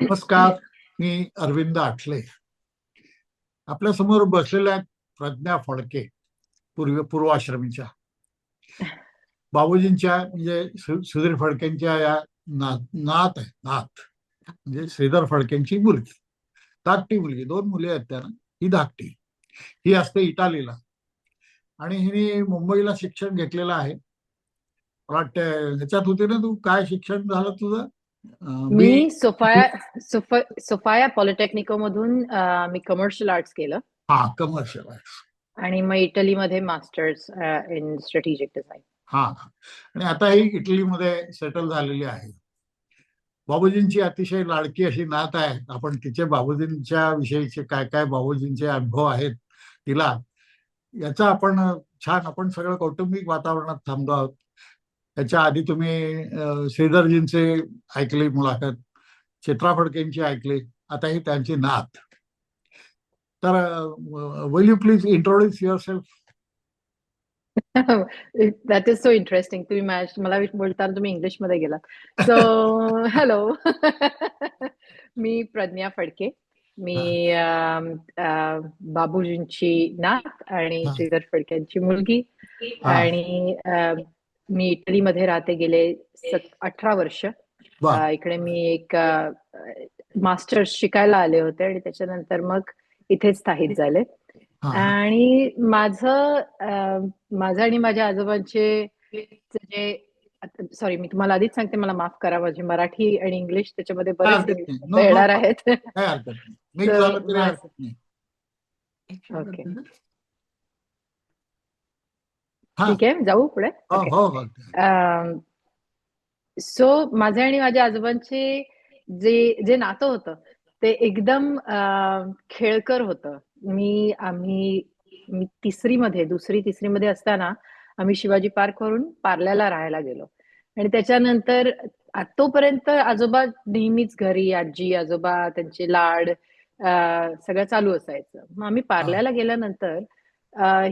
नमस्कार मी अरविंद आठले. आपल्यासमोर बसलेल्या आहेत प्रज्ञा फडके पूर्व पूर्वाश्रमीच्या. बाबूजींच्या म्हणजे सुधीर फडकेंच्या या नात आहे नात. म्हणजे श्रीधर फडकेंची मुलगी. धाकटी मुलगी दोन मुली आहेत त्यांना. ही धाकटी. ही असते इटालीला. आणि हिने मुंबईला शिक्षण घेतलेलं आहे. मला वाटतं ह्याच्यात होते ना तू? काय शिक्षण झालं तुझं? मी सोफाया सोफ- सोफाया पॉलिटेक्निको मधून मी कमर्शियल आर्ट्स केलं. हा कमर्शियल आहे आणि मग इटलीमध्ये मास्टर्स इन स्ट्रॅटेजिक डिझाईन हा आणि आता ही इटलीमध्ये सेटल झालेली आहे. बाबूजींची अतिशय लाडकी अशी नात आहे. आपण तिचे बाबूजींच्या विषयीचे काय काय बाबूजींचे अनुभव आहेत तिला याचा आपण छान आपण सगळं कौटुंबिक वातावरणात थांबलो आहोत. त्याच्या आधी तुम्ही श्रीधरजींचे ऐकली मुलाखत चित्रा फडकेंची ऐकली आता ही त्यांची नात. तर will you please introduce yourself that is so interesting तुम्ही मला बोलताना तुम्ही इंग्लिशमध्ये गेलात. सो हॅलो मी प्रज्ञा फडके. मी बाबूजींची नात आणि. श्रीधर फडकेंची मुलगी. आणि मी इटलीमध्ये राहते गेले सत अठरा वर्ष. इकडे मी एक मास्टर्स शिकायला आले होते आणि त्याच्यानंतर मग इथेच स्थायिक झाले. आणि माझं माझं आणि माझ्या आजोबांचे जे सॉरी मी तुम्हाला आधीच सांगते मला माफ करा माझी मराठी आणि इंग्लिश त्याच्यामध्ये बरेच येणार. आहेत. काय हरकत नाही मिक्स तर झालं तरी माझं- हरकत नाही ओके हा ठीक आहे जाऊ पुढे? हो ओके हो हो. सो माझे आणि माझ्या आजोबांचे जे जे नातं होतं ते एकदम खेळकर होतं. मी आम्ही मी तिसरी मध्ये दुसरी तिसरी मध्ये असताना आम्ही शिवाजी पार्क वरून पार्ल्याला राहायला गेलो. आणि त्याच्यानंतर तोपर्यंत आजोबा नेहमीच घरी आजी आजोबा त्यांचे लाड सगळं चालू असायचं. मग आम्ही पार्ल्याला गेल्यानंतर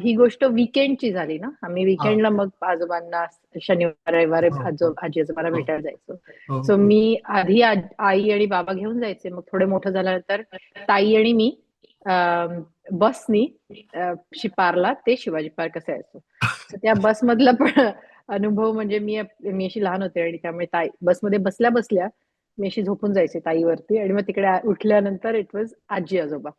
ही गोष्ट विकेंडची झाली ना? आम्ही विकेंडला मग आजोबांना शनिवार रविवारी. आजो आजी आजोबाला. भेटायला जायचो. सो मी आधी आई आणि बाबा घेऊन जायचे. मग थोडे मोठं झाल्यानंतर ताई आणि मी बसनी शिपारला ते शिवाजी पार्क असायचो So त्या बसमधला पण अनुभव म्हणजे मी मी अशी लहान होते आणि त्यामुळे ताई बसमध्ये बसल्या बसल्या मी अशी झोपून जायचे ताईवरती आणि मग तिकडे उठल्यानंतर इट वॉज आजी आजोबा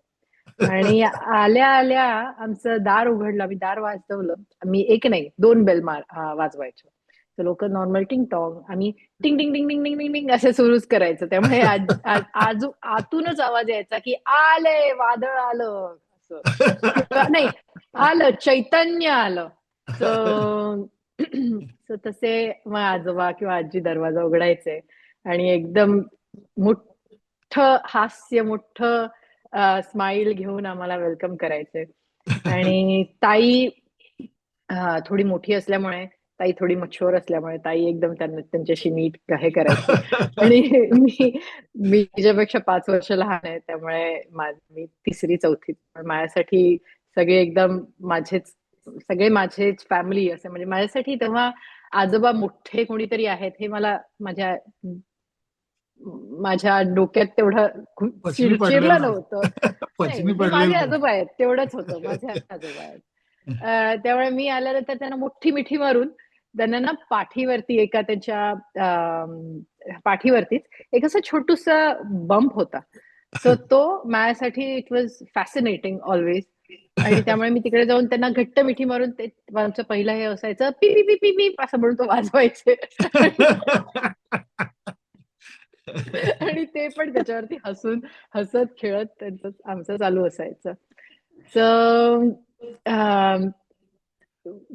आणि आल्या आल्या आमचं दार उघडलं आम्ही दार वाजवलं. मी एक नाही दोन बेल मार वाजवायचो. तर लोक नॉर्मल टिंग टॉंग आम्ही टिंग टिंग टिंग टिंग टिंग टिंग टिंग असं सुरूच करायचं. त्यामुळे आज- आजू आतूनच आवाज यायचा की आले वादळ आलं असं. नाही आलं चैतन्य आलं. तसे मग आजोबा किंवा आजी दरवाजा उघडायचे. आणि एकदम मोठ हास्य मोठं स्माइल घेऊन आम्हाला वेलकम करायचे. आणि ताई थोडी मोठी असल्यामुळे ताई थोडी मच्छोर असल्यामुळे ताई एकदम त्यांना त्यांच्याशी नीट हे करायचे. आणि मी मी तिच्यापेक्षा पाच वर्ष लहान आहे त्यामुळे मा- मी तिसरी चौथी. पण माझ्यासाठी सगळे एकदम माझेच सगळे माझेच फॅमिली असे म्हणजे माझ्यासाठी तेव्हा आजोबा मोठे कोणीतरी आहेत हे मला माझ्या माझ्या डोक्यात तेवढं चिरलं. नव्हतं. माझे आजोबा आहेत तेवढंच होतं माझे आजोबा आहेत. त्यामुळे मी आल्यानंतर त्यांना मोठी मिठी मारून त्यांना ना पाठीवरती एका त्यांच्या पाठीवरतीच एक असं छोटूस बंप होता. सो तो माझ्यासाठी इट वॉज फॅसिनेटिंग ऑलवेज आणि त्यामुळे मी तिकडे जाऊन त्यांना घट्ट मिठी मारून ते आमचं पहिलं हे असायचं P P P P P असं म्हणून तो वाजवायचे. आणि ते पण त्याच्यावरती हसून हसत खेळत त्यांचं आमचं चालू असायचं. सो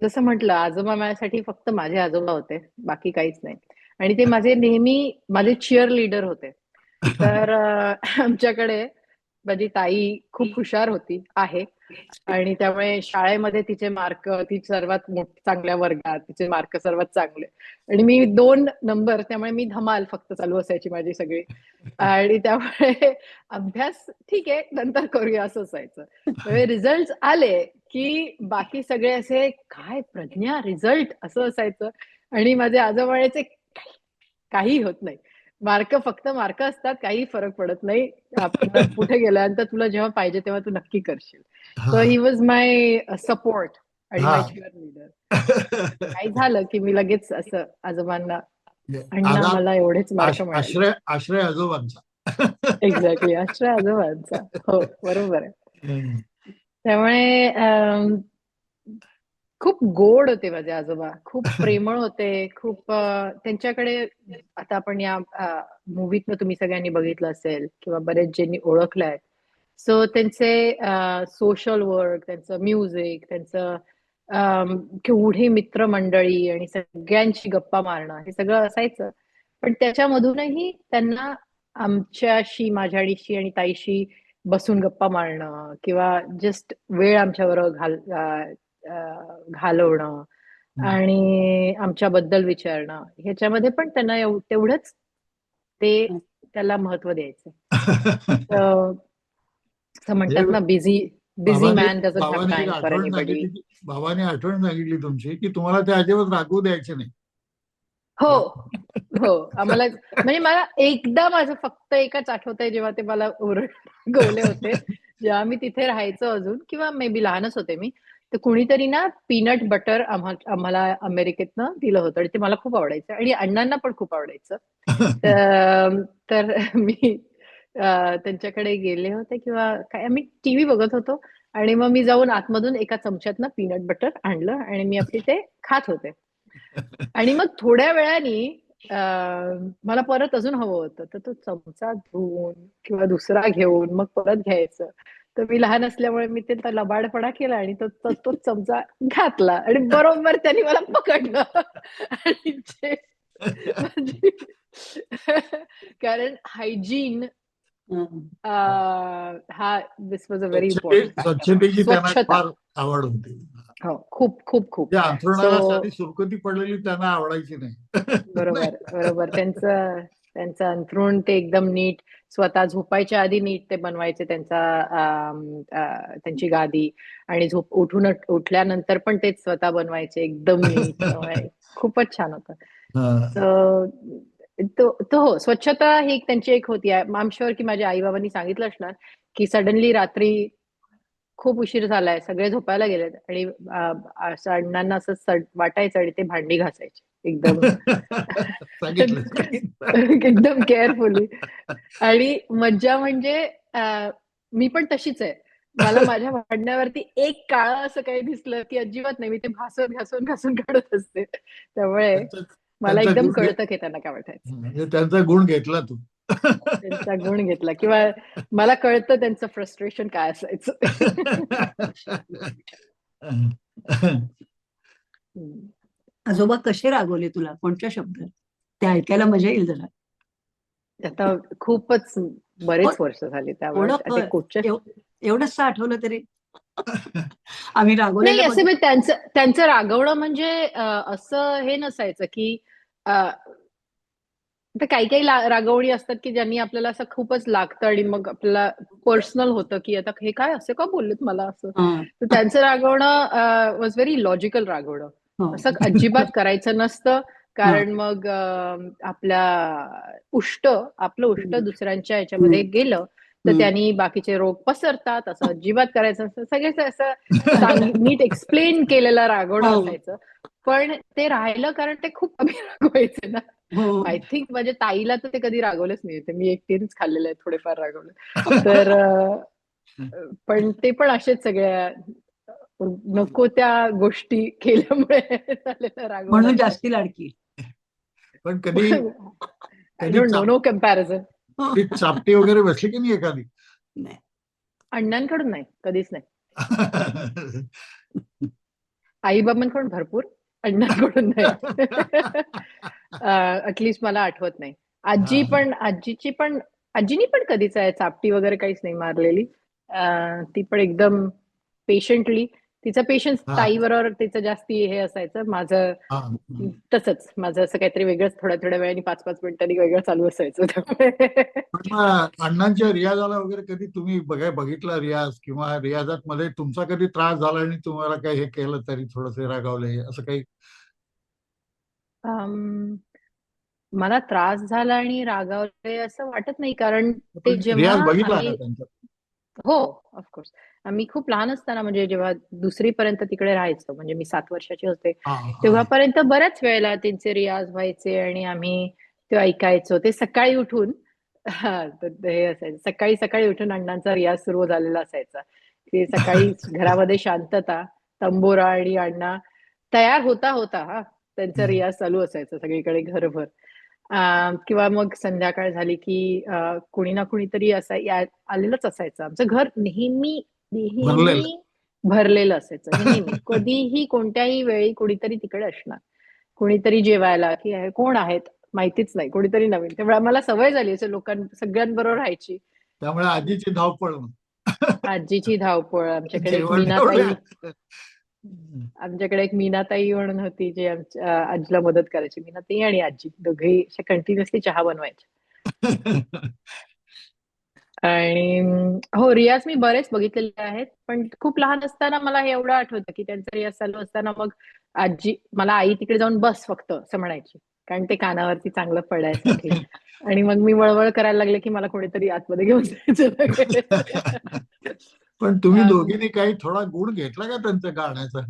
जसं म्हटलं आजोबा माझ्यासाठी फक्त माझे आजोबा होते बाकी काहीच नाही. आणि ते माझे नेहमी माझे चिअर लीडर होते. तर आमच्याकडे माझी ताई खूप हुशार होती आहे. आणि त्यामुळे शाळेमध्ये तिचे मार्क ती सर्वात मोठ चांगल्या वर्गात तिचे मार्क सर्वात चांगले. आणि मी दोन नंबर त्यामुळे मी धमाल फक्त चालू असायची माझी सगळी. आणि त्यामुळे अभ्यास ठीक आहे नंतर करूया असं असायचं. रिझल्ट आले की बाकी सगळे असे काय प्रज्ञा रिझल्ट असं असायचं. आणि माझे आजोबा म्हणायचे काही होत नाही. मार्क फक्त मार्क असतात काही फरक पडत नाही. आपण कुठे गेल्यानंतर तुला जेव्हा पाहिजे तेव्हा तू नक्की करशील. So he. Was my support आणि. माय चिअर लीडर काही झालं की मी लगेच असं आजोबांना अण्णा आगाम मला एवढेच मार्क मिळाले. आश्रय आश्रय आजोबांचा. एक्झॅक्टली आश्रय आजोबांचा. हो बरोबर आहे. त्यामुळे खूप गोड होते माझे आजोबा. खूप प्रेमळ होते. खूप त्यांच्याकडे आता आपण या मूवीतनं तुम्ही सगळ्यांनी बघितलं असेल किंवा बरेच ज्यांनी ओळखलंय. सो त्यांचे सोशल वर्क त्यांचं म्युझिक त्यांचं केवढे केवढी मित्रमंडळी आणि सगळ्यांशी गप्पा मारणं हे सगळं असायचं. पण त्याच्यामधूनही त्यांना आमच्याशी माझ्याशी आणि ताईशी बसून गप्पा मारणं किंवा जस्ट वेळ आमच्याबरोबर घाल घालवणं. आणि आमच्याबद्दल विचारणं ह्याच्यामध्ये पण त्यांना तेवढंच ते त्याला महत्त्व द्यायचं असं म्हणतात ना बिझी बिझी मॅन फॉर आठवण सांगितली तुमची की तुम्हाला ते अजिबात रागवू द्यायचे नाही. हो हो आम्हाला म्हणजे मला एकदा माझं फक्त एकच आठवतंय जेव्हा ते मला ओरडले होते. जेव्हा मी तिथे राहायचो अजून किंवा मे बी लहानच होते मी. तर कुणीतरी ना पीनट बटर आम्हाला अमेरिकेतनं दिलं होतं. आणि ते मला खूप आवडायचं. आणि अण्णांना पण खूप आवडायचं. तर मी त्यांच्याकडे गेले होते किंवा काय आम्ही टीव्ही बघत होतो. आणि मग मी जाऊन आतमधून एका चमच्यातनं पीनट बटर आणलं आणि मी आपली ते खात होते. आणि मग थोड्या वेळाने मला परत अजून हवं होतं. तर तो चमचा धुवून किंवा दुसरा घेऊन मग परत घ्यायचं. तर मी लहान असल्यामुळे मी ते तो लबाडपणा केला आणि तो तो तो चमचा घातला आणि बरोबर त्यांनी मला पकडलं. आणि म्हणजे कारण हायजीन हं. This was a very important आवड होती. हो खूप खूप खूप. सुरकुती पडलेली त्यांना आवडायची नाही. बरोबर बरोबर. त्यांचं त्यांचं अंथरूण ते एकदम नीट स्वतः झोपायच्या आधी नीट ते बनवायचे त्यांचा त्यांची गादी. आणि झोप उठून उठल्यानंतर पण तेच स्वतः बनवायचे एकदम नीट. खूपच छान होतं. हा. तो तो हो स्वच्छता ही एक त्यांची एक होती. आम शुअर की माझ्या आई बाबांनी सांगितलं असणार की सडनली रात्री खूप उशीर झालाय सगळे झोपायला गेलेत आणि अण्णांना असं वाटायचं आणि ते भांडी घासायचे. एकदम. एकदम केअरफुली आणि मज्जा म्हणजे मी पण तशीच आहे. मला माझ्या भांडण्यावरती एक काळं असं काही दिसलं की अजिबात नाही. मी ते घासून घासून घासून काढत असते. त्यामुळे मला एकदम कळतं की त्यांना काय वाटायचं. म्हणजे त्यांचा गुण घेतला तू. त्यांचा गुण घेतला. किंवा मला कळतं त्यांचं फ्रस्ट्रेशन काय असायचं. आजोबा कसे रागवले तुला? कोणत्या शब्दात? ते ऐकायला मजा येईल जरा. आता खूपच बरेच पण- वर्ष झाली एवढंच आठवलं तरी. आम्ही नाही रागवलेलं असं त्यांचं त्यांचं रागवणं म्हणजे असं हे नसायचं की आता काही काही रागवणी असतात की ज्यांनी आपल्याला असं खूपच लागतं आणि मग आपल्याला पर्सनल होतं की आता हे काय असं का बोललेत मला असं? हां, तर त्यांचं रागवणं वॉज व्हेरी लॉजिकल रागवणं. हो. असं अजिबात करायचं नसतं. कारण मग आपल्या उष्ट आपलं उष्ट. दुसऱ्यांच्या याच्यामध्ये गेलं तर. त्यांनी बाकीचे रोग पसरतात. असं अजिबात करायचं नसतं. सगळे असं नीट एक्सप्लेन केलेलं रागवणं हो. असायचं. पण ते राहिलं कारण ते खूप कमी रागवायचे ना. हो. आय थिंक माझ्या ताईला तर ते कधी रागवलंच नाही. ते मी एकटीनेच खाल्लेलं आहे थोडेफार रागवलं. तर पण ते पण असेच सगळ्या नको त्या गोष्टी केल्यामुळे म्हणून जास्ती लाडकी. पण कधी नो नो कंपॅरिझन. ती चापटी वगैरे बसली की नाही एखादी? नाही. अण्णांकडून नाही कधीच नाही. आई बाबांकडून भरपूर अण्णांकडून नाही. अटलिस्ट मला आठवत नाही. आजी. पण आजीची पण आजीनी पण कधीच आहे चापटी वगैरे काहीच नाही मारलेली. अं, ती पण एकदम पेशंटली तिचं पेशन्स. ताईबरोबर तिचं जास्ती हे असायचं. माझं. तसंच. माझं असं काहीतरी वेगळंच थोड्या थोड्या वेळाने पाच पाच मिनिटांनी वेगळं चालू असायचं अण्णांच्या रियाजाला वगैरे कधी तुम्ही बघाय बघितला रियाज? किंवा रियाजात मध्ये तुमचा कधी त्रास झाला आणि तुम्हाला काही हे केलं तरी थोडंसं रागावले असं काही? मला त्रास झाला आणि रागावले असं वाटत नाही. कारण ते जेव्हा बघितला हो ऑफकोर्स आम्ही खूप लहान असताना म्हणजे जेव्हा दुसरी पर्यंत तिकडे राहायचो म्हणजे मी सात वर्षाची होते. तेव्हापर्यंत बऱ्याच वेळेला त्यांचे रियाज व्हायचे आणि आम्ही ते ऐकायचो. ते सकाळी उठून हा, असायचं. सकाळी सकाळी उठून अण्णांचा रियाज सुरू झालेला असायचा. ते सकाळी घरामध्ये शांतता तंबोरा आणि अण्णा तयार होता होता हा. त्यांचा. रियाज चालू असायचा सगळीकडे घरभर. किंवा मग संध्याकाळ झाली की कुणी ना कुणीतरी असा आलेलंच असायचं. आमचं घर नेहमी भरलेलं. नेहमी भरलेलं असायचं. कधीही कोणत्याही वेळी कुणीतरी तिकडे असणार. कुणीतरी जेवायला की कोण आहेत? माहितीच नाही. कोणीतरी नवीन. त्यामुळे आम्हाला सवय झाली असं लोकां सगळ्यांबरोबर राहायची. त्यामुळे आजीची धावपळ आजीची धावपळ. आमच्याकडे मीनाताई. आमच्याकडे एक मीनाताई म्हणून होती जे आमच्या आजीला मदत करायची. मीनाताई आणि आजी. दोघेही कंटिन्युअसली चहा बनवायच्या. आणि हो रियाज मी बरेच बघितलेले आहेत पण खूप लहान असताना मला हे एवढं आठवतं की त्यांचा रियाज चालू असताना मग आजी मला आई तिकडे जाऊन बस फक्त असं म्हणायची कारण ते कानावरती चांगलं पडायसाठी. आणि मग मी वळवळ करायला लागले की मला कोणीतरी आतमध्ये घेऊन जायचं. पण तुम्ही दोघींनी काही थोडा गुण घेतला का त्यांच्या गाण्याचा?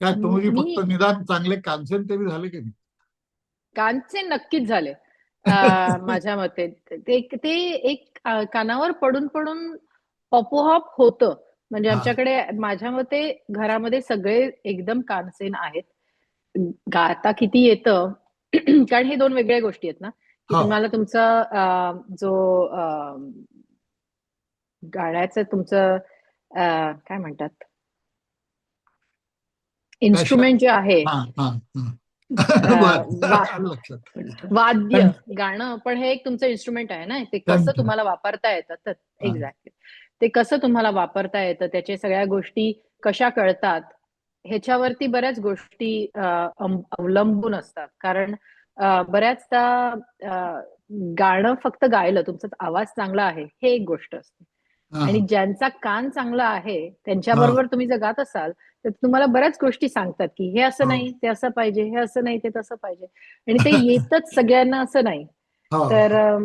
काय तुम्ही फक्त निदान चांगले कानसेन तरी झाले की नाही? कानचे नक्कीच झाले. माझ्या मते. ते ते एक कानावर पडून पडून आपोआप होतं. म्हणजे. आमच्याकडे माझ्या मते घरामध्ये सगळे एकदम कानसेन आहेत. गाता किती येतं? कारण हे दोन वेगळ्या गोष्टी आहेत ना. की. तुम्हाला तुमचा जो गाण्याचं तुमचं काय म्हणतात? इन्स्ट्रुमेंट जे आहे. वाद्य गाणं पण हे एक तुमचं इन्स्ट्रुमेंट आहे ना? ते कसं. तुम्हाला वापरता येतं? तर एक्झॅक्टली ते कसं तुम्हाला वापरता येतं? त्याच्या सगळ्या गोष्टी कशा कळतात? ह्याच्यावरती बऱ्याच गोष्टी अवलंबून असतात. कारण बऱ्याचदा गाणं फक्त गायलं तुमचा आवाज चांगला आहे हे एक गोष्ट असते. आणि ज्यांचा कान चांगला आहे त्यांच्याबरोबर तुम्ही जर गात असाल तर तुम्हाला बऱ्याच गोष्टी सांगतात की हे असं. नाही ते असं पाहिजे हे असं नाही ते तसं पाहिजे. आणि ते येतच सगळ्यांना असं नाही. तर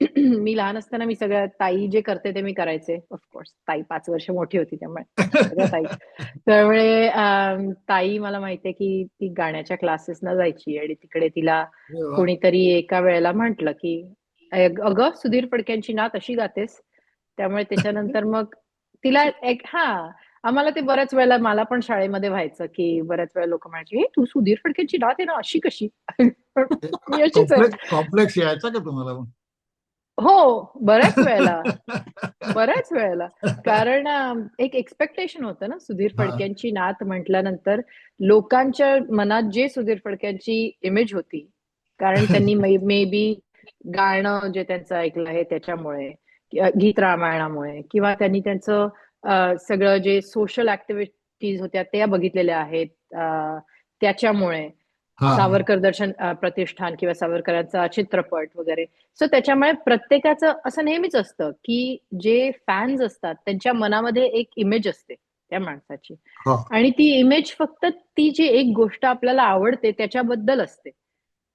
मी लहान असताना मी सगळ्या ताई जे करते ते मी करायचे. ऑफकोर्स ताई पाच वर्ष मोठी होती त्यामुळे. ताई. त्यामुळे ताई मला माहितीये की ती गाण्याच्या क्लासेसना जायची आणि तिकडे तिला. कोणीतरी एका वेळेला म्हंटल की "अग- अगं सुधीर फडक्यांची नात अशी गातेस त्यामुळे त्याच्यानंतर मग तिला एक हा आम्हाला ते बऱ्याच वेळेला मला पण शाळेमध्ये व्हायचं की बऱ्याच वेळा लोक म्हणायचे "हे, तू सुधीर फडक्यांची नात आहे ना अशी कशी? कॉम्प्लेक्स यायचा का तुम्हाला? हो बऱ्याच वेळेला. बऱ्याच वेळेला. कारण एक एक्सपेक्टेशन होतं ना सुधीर हा. फडक्यांची नात म्हटल्यानंतर लोकांच्या मनात जे सुधीर फडक्यांची इमेज होती कारण त्यांनी मे बी गाणं जे त्यांचं ऐकलं आहे त्याच्यामुळे. गीत रामायणामुळे किंवा त्यांनी त्यांचं सगळं जे सोशल ऍक्टिव्हिटीज होत्या त्या बघितलेल्या आहेत त्याच्यामुळे हा. सावरकर दर्शन प्रतिष्ठान किंवा सावरकरांचा चित्रपट वगैरे सो त्याच्यामुळे प्रत्येकाचं असं नेहमीच असतं की जे फॅन्स असतात त्यांच्या मनामध्ये एक इमेज असते त्या माणसाची. आणि ती इमेज फक्त ती जी एक गोष्ट आपल्याला आवडते त्याच्याबद्दल असते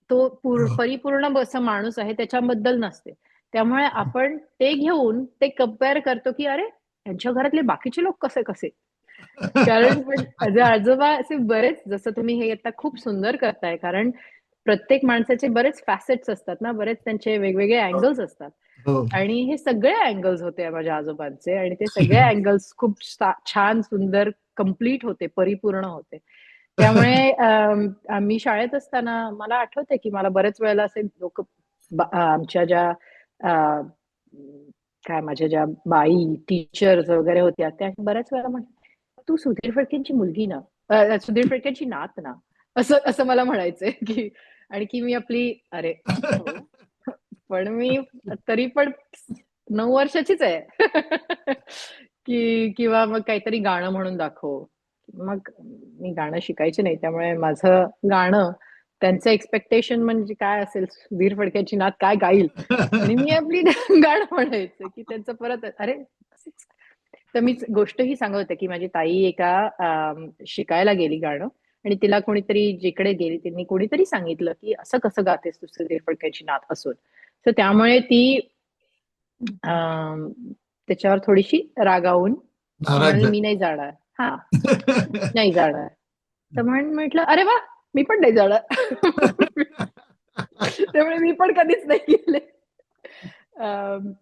तो पूर-. परिपूर्ण असं माणूस आहे त्याच्याबद्दल नसते त्यामुळे आपण ते घेऊन ते कंपेअर करतो की अरे यांच्या घरातले बाकीचे लोक कसे कसे? कारण माझे आजोबा असे बरेच जसं तुम्ही हे आता खूप सुंदर करताय कारण प्रत्येक माणसाचे बरेच फॅसेट्स असतात ना बरेच त्यांचे वेगवेगळे अँगल्स असतात. हो. आणि हे सगळे अँगल्स होते माझ्या आजोबांचे आणि ते सगळे अँगल्स खूप छान सुंदर कंप्लीट होते परिपूर्ण होते. त्यामुळे आम्ही शाळेत असताना मला आठवते की मला बरेच वेळेला असे लोक आमच्या ज्या काय माझ्या ज्या बाई टीचर्स वगैरे होत्या त्या बऱ्याच वेळा म्हण तू सुधीर फडकेंची मुलगी ना? सुधीर फडकेंची नात ना? असं असं मला म्हणायचंय की आणि की मी आपली अरे हो. पण मी तरी पण नऊ वर्षाचीच आहे. की किंवा मग काहीतरी गाणं म्हणून दाखव. मग मी गाणं शिकायचे नाही त्यामुळे माझं गाणं त्यांचं एक्सपेक्टेशन म्हणजे काय असेल? सुधीर फडक्याची नात काय गाईल? आणि मी आपली गाणं म्हणायचं की त्यांचं परत अरे. तर मी गोष्ट ही सांगत होते की माझी ताई एका शिकायला गेली गाणं आणि तिला कोणीतरी जिकडे गेली त्यांनी कोणीतरी सांगितलं की असं कसं गातेस तू सुधीर फडकेंची नात असून. तर त्यामुळे ती त्याच्यावर थोडीशी रागावून मी नाही जाणार. हा. नाही जाणार. तर म्हणून म्हटलं अरे वा मी पण नाही जाणार. त्यामुळे मी पण कधीच नाही गेले.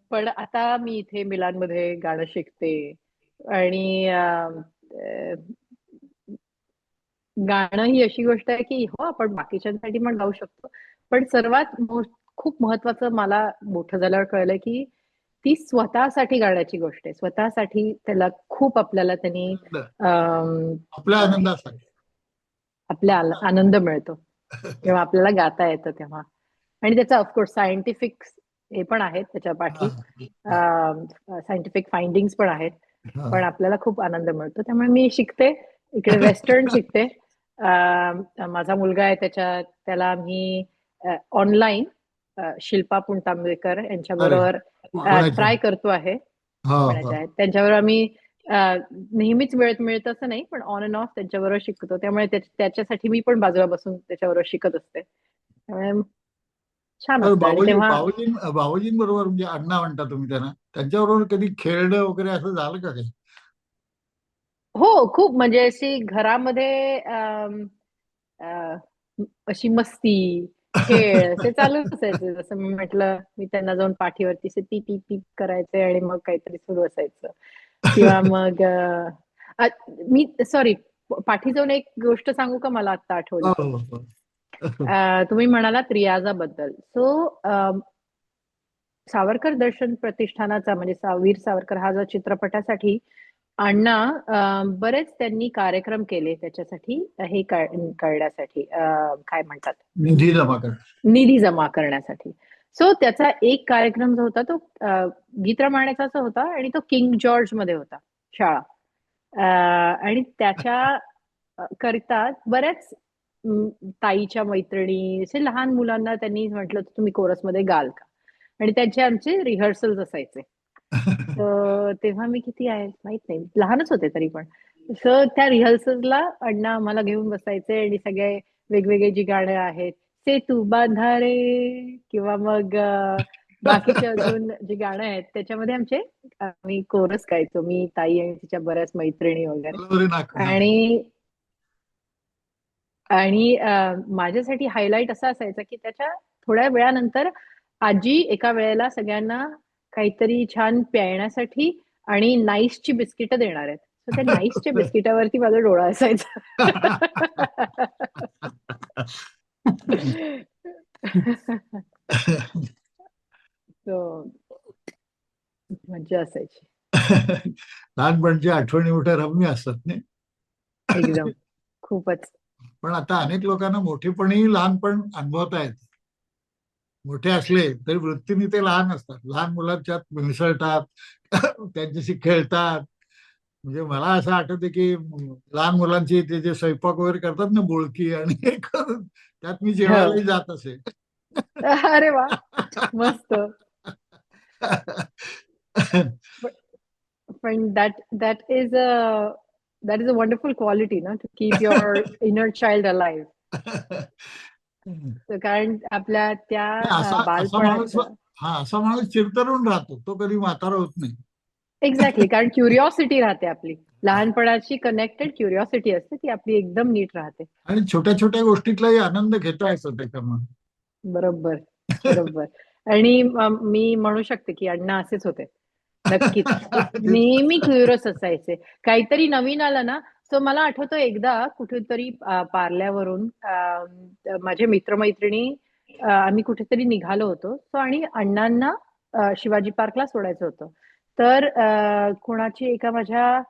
पण आता मी इथे मिलानमध्ये गाणं शिकते. आणि गाणं ही अशी गोष्ट आहे की हो आपण बाकीच्यांसाठी पण गाऊ शकतो. पण सर्वात खूप महत्वाचं मला मोठं झाल्यावर कळलं की ती स्वतःसाठी गाण्याची गोष्ट आहे. स्वतःसाठी त्याला खूप आपल्याला त्यांनी आपल्या आनंदासाठी. आपल्या आनंद मिळतो. जेव्हा आपल्याला गाता येतं तेव्हा. आणि त्याचा ऑफकोर्स सायंटिफिक हे पण आहेत त्याच्या पाठी. सायंटिफिक फाइंडिंग्स पण आहेत. पण आपल्याला खूप आनंद मिळतो. त्यामुळे मी शिकते. इकडे वेस्टर्न शिकते. माझा मुलगा आहे त्याच्या त्याला मी ऑनलाईन शिल्पा पुणतांबेकर यांच्या बरोबर कोणाची? ट्राय करतो आहे. त्यांच्याबरोबर आम्ही नेहमीच वेळ मिळत असं नाही पण ऑन अँड ऑफ त्यांच्याबरोबर शिकतो. त्यामुळे त्या- त्याच्यासाठी मी पण बाजूला बसून त्याच्याबरोबर शिकत असते. त्यामुळे छान बाबूजींबरोबर म्हणजे अण्णा म्हणता तुम्ही त्यांना. त्यांच्याबरोबर कधी खेळणं वगैरे असं झालं का काही? हो खूप. म्हणजे अशी घरामध्ये अशी मस्ती खेळ असे चालूच असायचे. जसं मी म्हटलं मी त्यांना जाऊन पाठीवरती पी पी पी करायचे आणि मग काहीतरी सुरू असायचं. किंवा मग मी सॉरी पाठी जाऊन एक गोष्ट सांगू का मला आता आठवली? हो, हो, हो. तुम्ही म्हणालात रियाजाबद्दल सो सावरकर दर्शन प्रतिष्ठानाचा म्हणजे वीर सावरकर हा जो चित्रपटासाठी अण्णा बरेच त्यांनी कार्यक्रम केले त्याच्यासाठी हे अ, काय म्हणतात? निधी जमा करण्यासाठी. सो त्याचा एक कार्यक्रम जो होता तो अ, गीत रामायणाचाच होता आणि तो किंग जॉर्जमध्ये होता शाळा. आणि त्याच्या करिता बऱ्याच ताईच्या मैत्रिणी असे लहान मुलांना त्यांनी म्हटलं तुम्ही कोरसमध्ये गाल का? आणि त्यांचे आमचे रिहर्सल्स असायचे. तर तेव्हा मी किती आहे माहीत नाही. लहानच होते तरी पण. सो त्या रिहर्सल्सला अण्णा आम्हाला घेऊन बसायचे आणि सगळे वेगवेगळे जी गाणं आहेत सेतू बांधारे किंवा मग बाकीचे अजून जी गाणं आहेत त्याच्यामध्ये आमचे आम्ही कोरस गायचो मी ताई आणि तिच्या बऱ्याच मैत्रिणी वगैरे. आणि आणि माझ्यासाठी हायलाइट असा असायचा की त्याच्या थोड्या वेळानंतर आजी एका वेळेला सगळ्यांना काहीतरी छान प्यायण्यासाठी आणि नाईसची बिस्किटं देणार आहेत. त्या नाईसच्या बिस्किटावरती माझा डोळा असायचा. मज्जा असायची. लहानपणची आठवणी मोठ्या रम्य असतात नाही? एकदम. खूपच. पण आता अनेक लोकांना मोठेपणी लहानपण अनुभवता येते. मोठे असले तरी वृत्तीने ते लहान असतात. लहान मुलांच्यात मिसळतात. त्यांच्याशी खेळतात. म्हणजे मला असं आठवतं की लहान मुलांची ते जे स्वयंपाक वगैरे करतात ना बोळकी आणि हे करून त्यात मी जेवायलाही जात असे अरे वा मस्त. पण that that is a that is a wonderful quality ना to keep your inner child alive कारण आपल्या त्या बालपणाचं हा असा माणूस चिरतरून राहतो तो कधी म्हातारा होत नाही. एक्झॅक्टली कारण क्युरिओसिटी राहते आपली. लहानपणाची कनेक्टेड क्युरिओसिटी असते ती आपली एकदम नीट राहते. आणि छोट्या छोट्या गोष्टीतलाही आनंद घेता येतो त्याच्यामुळे. बरोबर बरोबर. आणि मी म्हणू शकते की अण्णा असेच होते. नक्कीच. नेहमी क्युरियस असायचे. काहीतरी नवीन आलं ना सो मला आठवतं एकदा कुठेतरी पार्ल्यावरून माझे मित्रमैत्रिणी आम्ही कुठेतरी निघालो होतो. सो आणि अण्णांना शिवाजी पार्कला सोडायचं होतं. तर अ, कोणाची एका माझ्या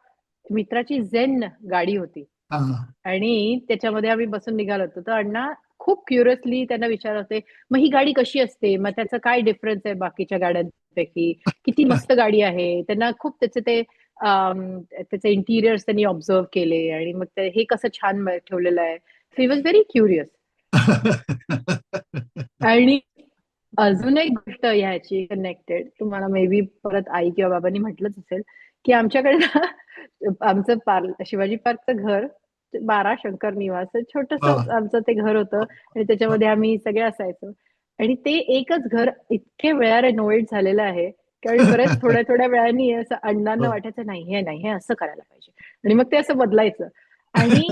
मित्राची झेन गाडी होती. हा. आणि त्याच्यामध्ये आम्ही बसून निघालो होतो. तर अण्णा खूप क्युरियसली त्यांना विचारत होते मग ही गाडी कशी असते? मग त्याचं काय डिफरन्स आहे बाकीच्या गाड्यांपैकी? किती मस्त गाडी आहे? त्यांना खूप त्याचे ते त्याचे इंटिरियर्स त्यांनी ऑब्झर्व केले आणि मग ते हे कसं छान ठेवलेलं आहे. So he was very curious आणि अजून एक गोष्ट ह्याची कनेक्टेड तुम्हाला मे बी परत आई किंवा बाबांनी म्हटलंच असेल की आमच्याकडे ना आमचं पार्ल शिवाजी पार्कचं घर बारा शंकर निवास छोटस. आमचं ते घर होतं आणि त्याच्यामध्ये आम्ही सगळे असायचो आणि ते एकच घर इतके वेळा रेनोव्हेट झालेलं आहे कारण बऱ्याच थोड्या थोड्या वेळाने असं अण्णांना हो. वाटायचं नाही हे नाही हे असं करायला पाहिजे आणि मग ते असं बदलायचं आणि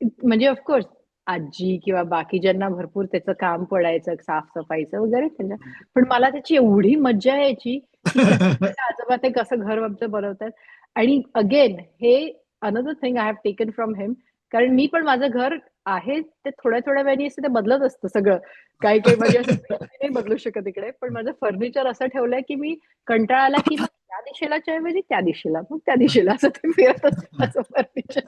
म्हणजे ऑफकोर्स आजी किंवा बाकी ज्यांना भरपूर त्याचं काम पडायचं साफसफाईचं वगैरे त्यांच्या पण मला त्याची एवढी मज्जा यायची आजोबा ते कसं घर आमचं बनवतात. आणि अगेन हे another thing I have taken from him कारण मी पण माझं घर आहे ते थोड्या थोड्या वेळाने असं ते बदलत असतं सगळं. काही काही म्हणजे नाही बदलू शकत इकडे पण माझं फर्निचर असं ठेवलंय की मी कंटाळा आला की त्या दिशेला ऐवजी त्या दिशेला मग त्या दिशेला असं ते फिरत असतं माझं फर्निचर